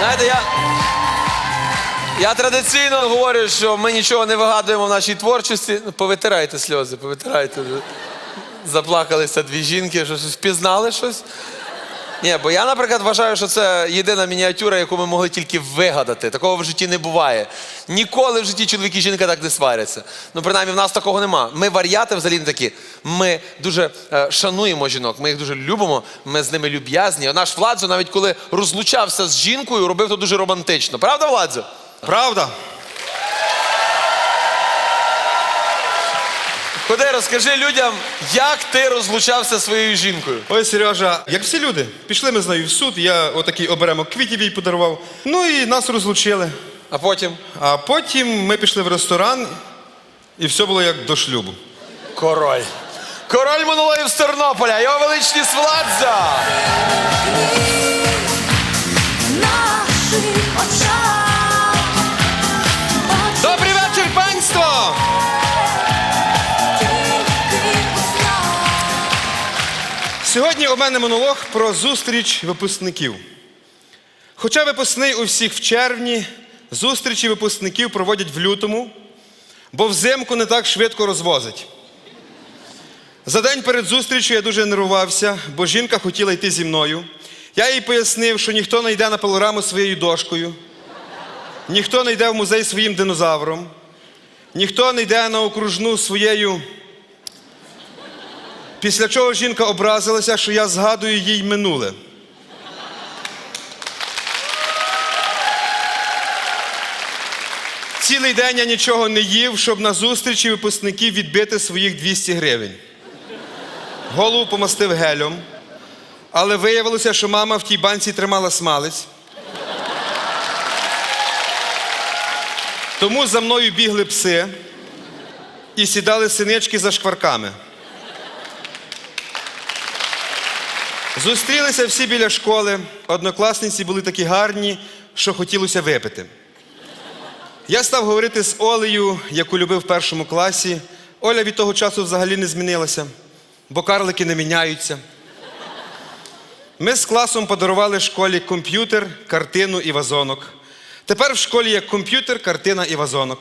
Знаєте, я, я традиційно говорю, що ми нічого не вигадуємо в нашій творчості. Ну, повитирайте сльози, повитирайте. Заплакалися дві жінки, що щось впізнали щось. Ні, бо я, наприклад, вважаю, що це єдина мініатюра, яку ми могли тільки вигадати. Такого в житті не буває. Ніколи в житті чоловік і жінка так не сваряться. Ну, принаймні, в нас такого нема. Ми варіати взагалі не такі. Ми дуже е, шануємо жінок, ми їх дуже любимо, ми з ними люб'язні. Наш Владзо, навіть коли розлучався з жінкою, робив це дуже романтично. Правда, Владзо? Правда? Ходи, розкажи людям, як ти розлучався зі своєю жінкою. Ой, Сережа, як всі люди, пішли ми з нею в суд, я отакий оберемок квітів їй подарував. Ну і нас розлучили. А потім А потім ми пішли в ресторан, і все було як до шлюбу. король. Король монологів з Тернополя, його величність Владза. наших очах. У мене монолог про зустріч випускників. Хоча випускний у всіх в червні, зустрічі випускників проводять в лютому, бо взимку не так швидко розвозить. За день перед зустрічю я дуже нервувався, бо жінка хотіла йти зі мною. Я їй пояснив, що ніхто не йде на пилораму своєю дошкою, ніхто не йде в музей своїм динозавром, ніхто не йде на окружну своєю Після чого жінка образилася, що я згадую їй минуле. Цілий день я нічого не їв, щоб на зустрічі випускників відбити своїх 200 гривень. Голову помастив гелем, але виявилося, що мама в тій банці тримала смалець. Тому за мною бігли пси і сідали синички за шкварками. Зустрілися всі біля школи. Однокласниці були такі гарні, що хотілося випити. Я став говорити з Олею, яку любив в першому класі. Оля від того часу взагалі не змінилася, бо карлики не міняються. Ми з класом подарували школі комп'ютер, картину і вазонок. Тепер в школі є комп'ютер, картина і вазонок.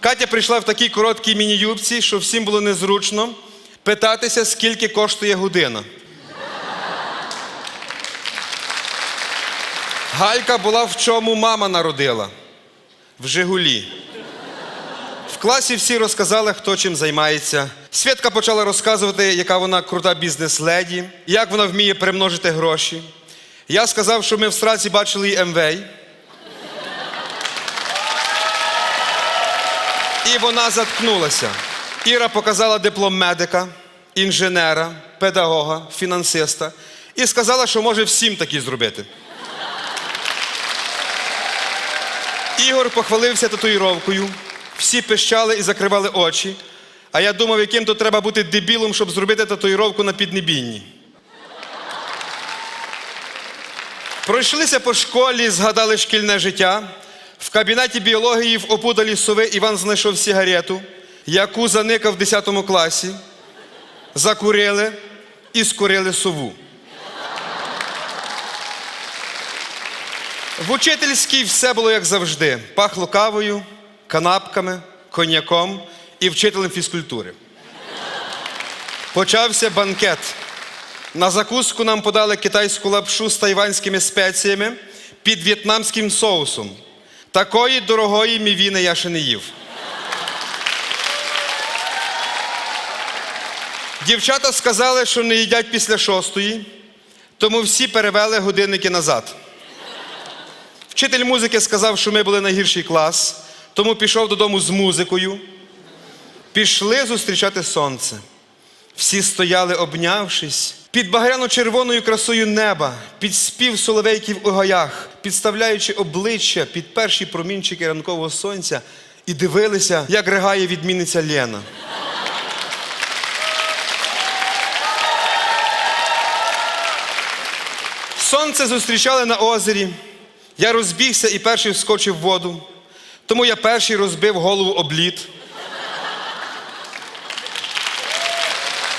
Катя прийшла в такій короткій міні-юбці, що всім було незручно питатися, скільки коштує година. Галька була в чому мама народила в Жигулі. В класі всі розказали, хто чим займається. Свідка почала розказувати, яка вона крута бізнес-леді, як вона вміє примножити гроші. Я сказав, що ми в сраці бачили її МВ. І вона заткнулася. Іра показала диплом медика, інженера, педагога, фінансиста і сказала, що може всім такі зробити. Ігор похвалився татуїровкою, всі пищали і закривали очі. А я думав, яким то треба бути дебілом, щоб зробити татуїровку на піднебінні. Пройшлися по школі, згадали шкільне життя. В кабінеті біології в опудалі сови Іван знайшов сигарету, яку заникав в 10 класі. Закурили і скурили сову. В учительській все було як завжди: пахло кавою, канапками, коньяком і вчителем фізкультури. Почався банкет. На закуску нам подали китайську лапшу з тайванськими спеціями під в'єтнамським соусом. Такої дорогої мівіни я ще не їв. Дівчата сказали, що не їдять після шостої, тому всі перевели годинники назад. Вчитель музики сказав, що ми були найгірший клас, тому пішов додому з музикою. Пішли зустрічати сонце. Всі стояли, обнявшись, під багряно-червоною красою неба, під спів соловейків у гаях, підставляючи обличчя під перші промінчики ранкового сонця, і дивилися, як ригає відмінниця Лена. Сонце зустрічали на озері. Я розбігся і перший вскочив в воду. Тому я перший розбив голову об лід.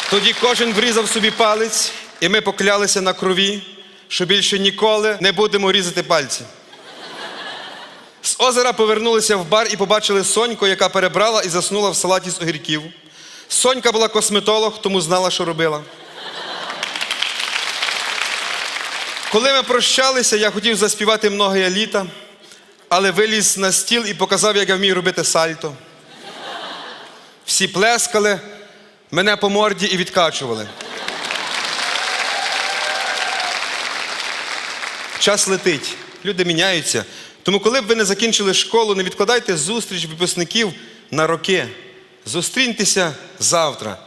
Тоді кожен врізав собі палець, і ми поклялися на крові, що більше ніколи не будемо різати пальці. З озера повернулися в бар і побачили Соньку, яка перебрала і заснула в салаті з огірків. Сонька була косметолог, тому знала, що робила. Коли ми прощалися, я хотів заспівати многоє літа, але виліз на стіл і показав, як я вмію робити сальто. Всі плескали, мене по морді і відкачували. Час летить, люди міняються. Тому, коли б ви не закінчили школу, не відкладайте зустріч випускників на роки. Зустріньтеся завтра.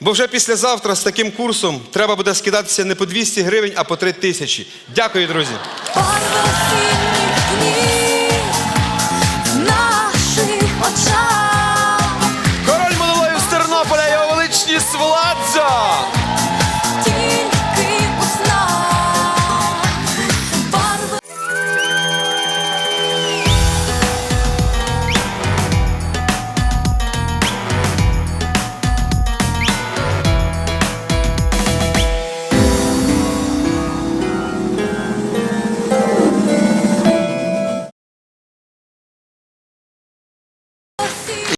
Бо вже післязавтра з таким курсом треба буде скидатися не по 200 гривень, а по 3 тисячі. Дякую, друзі.